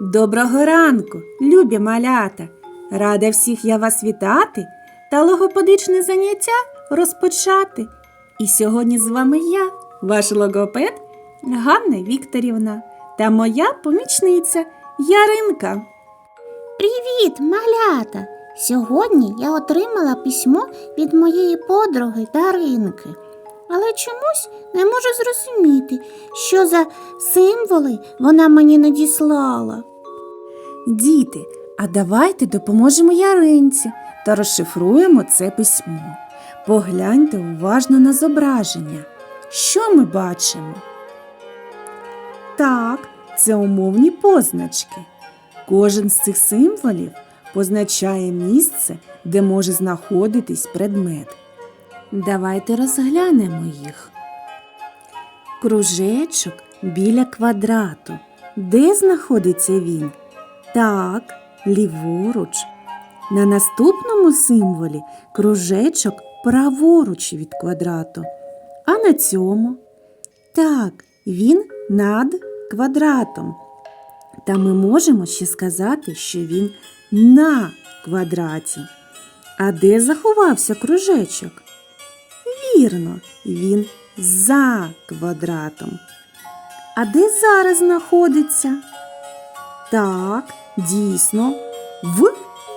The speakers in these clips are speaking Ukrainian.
Доброго ранку, любі малята! Рада всіх я вас вітати та логопедичне заняття розпочати. І сьогодні з вами я, ваш логопед Ганна Вікторівна та моя помічниця Яринка. Привіт, малята! Сьогодні я отримала письмо від моєї подруги Даринки, але чомусь не можу зрозуміти, що за символи вона мені надіслала. Діти, а давайте допоможемо Яринці та розшифруємо це письмо. Погляньте уважно на зображення. Що ми бачимо? Так, це умовні позначки. Кожен з цих символів позначає місце, де може знаходитись предмет. Давайте розглянемо їх. Кружечок біля квадрату. Де знаходиться він? Так, ліворуч. На наступному символі кружечок праворуч від квадрату. А на цьому? Так, він над квадратом. Та ми можемо ще сказати, що він на квадраті. А де заховався кружечок? Вірно, він за квадратом. А де зараз знаходиться? Так, дійсно, в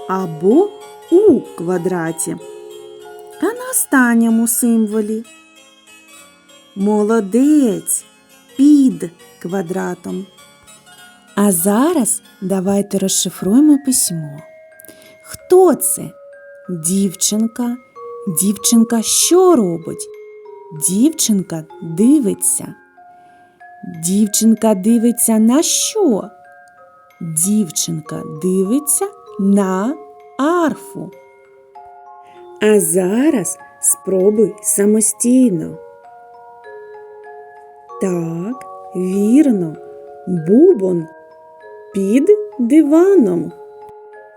або у квадраті. А на останньому символі. Молодець під квадратом. А зараз давайте розшифруємо письмо. Хто це? Дівчинка. Дівчинка що робить? Дівчинка дивиться. Дівчинка дивиться на що? Дівчинка дивиться на арфу. А зараз спробуй самостійно. Так, вірно, бубон під диваном.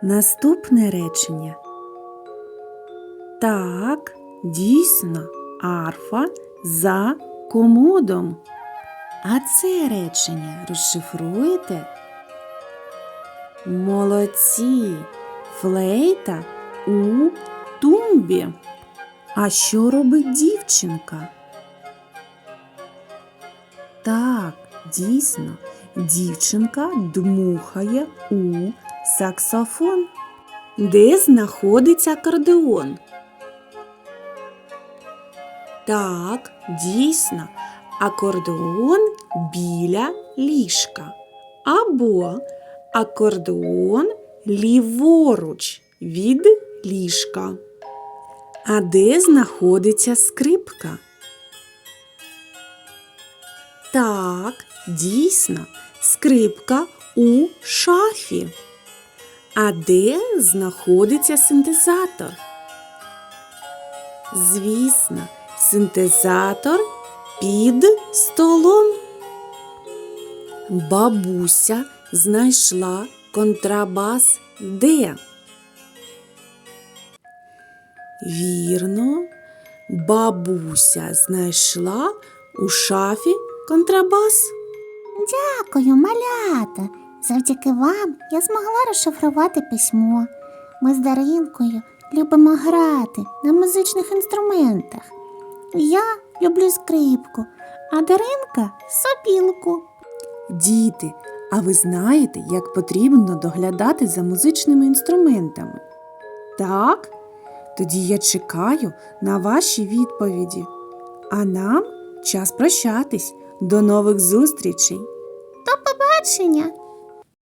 Наступне речення. Так, дійсно, арфа за комодом. А це речення розшифруєте? Молодці, флейта у тумбі. А що робить дівчинка? Так, дійсно, дівчинка дмухає у саксофон. Де знаходиться акордеон? Так, дійсно, акордеон біля ліжка. Або акордеон ліворуч від ліжка. А де знаходиться скрипка? Так, дійсно, скрипка у шафі. А де знаходиться синтезатор? Звісно, синтезатор під столом. Бабуся знайшла контрабас де? Вірно, бабуся знайшла у шафі контрабас. Дякую, малята! Завдяки вам я змогла розшифрувати письмо. Ми з Даринкою любимо грати на музичних інструментах. Я люблю скрипку, а Даринка сопілку. Діти, а ви знаєте, як потрібно доглядати за музичними інструментами? Так? Тоді я чекаю на ваші відповіді. А нам час прощатись. До нових зустрічей! Бачення!